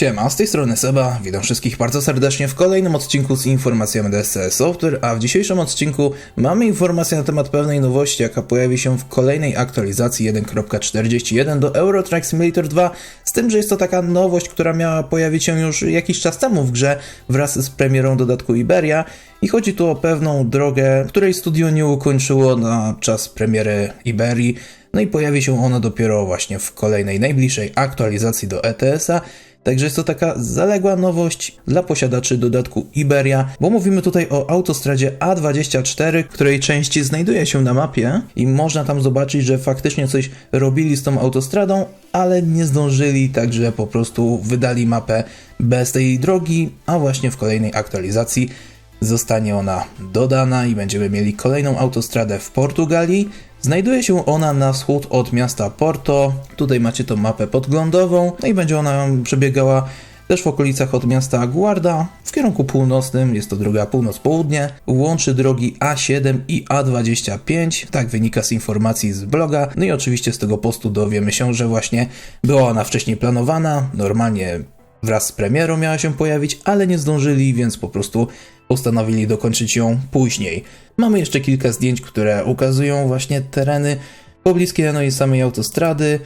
Siema, z tej strony Seba, witam wszystkich bardzo serdecznie w kolejnym odcinku z informacjami DSC Software, a w dzisiejszym odcinku mamy informację na temat pewnej nowości, jaka pojawi się w kolejnej aktualizacji 1.41 do Euro Truck Simulator 2, z tym, że jest to taka nowość, która miała pojawić się już jakiś czas temu w grze wraz z premierą dodatku Iberia. I chodzi tu o pewną drogę, której studio nie ukończyło na czas premiery Iberii, no i pojawi się ona dopiero właśnie w kolejnej, najbliższej aktualizacji do ETS-a, Także jest to taka zaległa nowość dla posiadaczy dodatku Iberia, bo mówimy tutaj o autostradzie A24, której część znajduje się na mapie i można tam zobaczyć, że faktycznie coś robili z tą autostradą, ale nie zdążyli, także po prostu wydali mapę bez tej drogi, a właśnie w kolejnej aktualizacji zostanie ona dodana i będziemy mieli kolejną autostradę w Portugalii. Znajduje się ona na wschód od miasta Porto. Tutaj macie tą mapę podglądową, no i będzie ona przebiegała też w okolicach od miasta Guarda w kierunku północnym, jest to droga północ-południe, łączy drogi A7 i A25, tak wynika z informacji z bloga, no i oczywiście z tego postu dowiemy się, że właśnie była ona wcześniej planowana, normalnie wraz z premierą miała się pojawić, ale nie zdążyli, więc po prostu postanowili dokończyć ją później. Mamy jeszcze kilka zdjęć, które ukazują właśnie tereny pobliskie no i samej autostrady.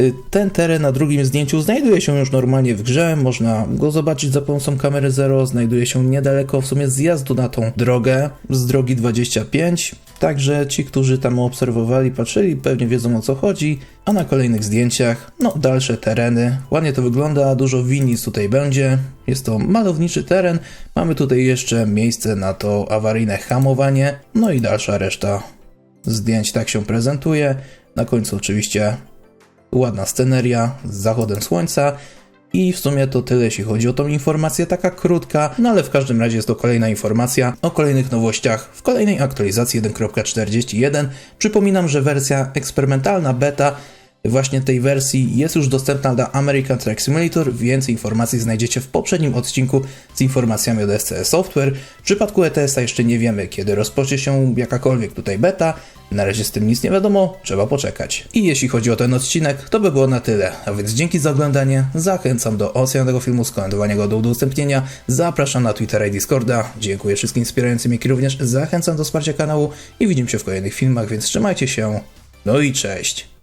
Y, Ten teren na drugim zdjęciu znajduje się już normalnie w grze, można go zobaczyć za pomocą kamery Zero, znajduje się niedaleko w sumie zjazdu na tą drogę z drogi 25, także ci, którzy tam obserwowali, patrzyli, pewnie wiedzą o co chodzi, a na kolejnych zdjęciach, no dalsze tereny, ładnie to wygląda, dużo winnic tutaj będzie, jest to malowniczy teren, mamy tutaj jeszcze miejsce na to awaryjne hamowanie, no i dalsza reszta zdjęć tak się prezentuje, na końcu oczywiście ładna sceneria z zachodem słońca. I w sumie to tyle, jeśli chodzi o tą informację, taka krótka, no ale w każdym razie jest to kolejna informacja o kolejnych nowościach w kolejnej aktualizacji 1.41. Przypominam, że wersja eksperymentalna beta właśnie tej wersji jest już dostępna dla American Truck Simulator. Więcej informacji znajdziecie w poprzednim odcinku z informacjami od SCS Software. W przypadku ETS-a jeszcze nie wiemy, kiedy rozpocznie się jakakolwiek tutaj beta. Na razie z tym nic nie wiadomo, trzeba poczekać. I jeśli chodzi o ten odcinek, to by było na tyle. A więc dzięki za oglądanie, zachęcam do oceny tego filmu, skomentowania go do udostępnienia, zapraszam na Twittera i Discorda, dziękuję wszystkim wspierającym, jak i również zachęcam do wsparcia kanału i widzimy się w kolejnych filmach, więc trzymajcie się, no i cześć!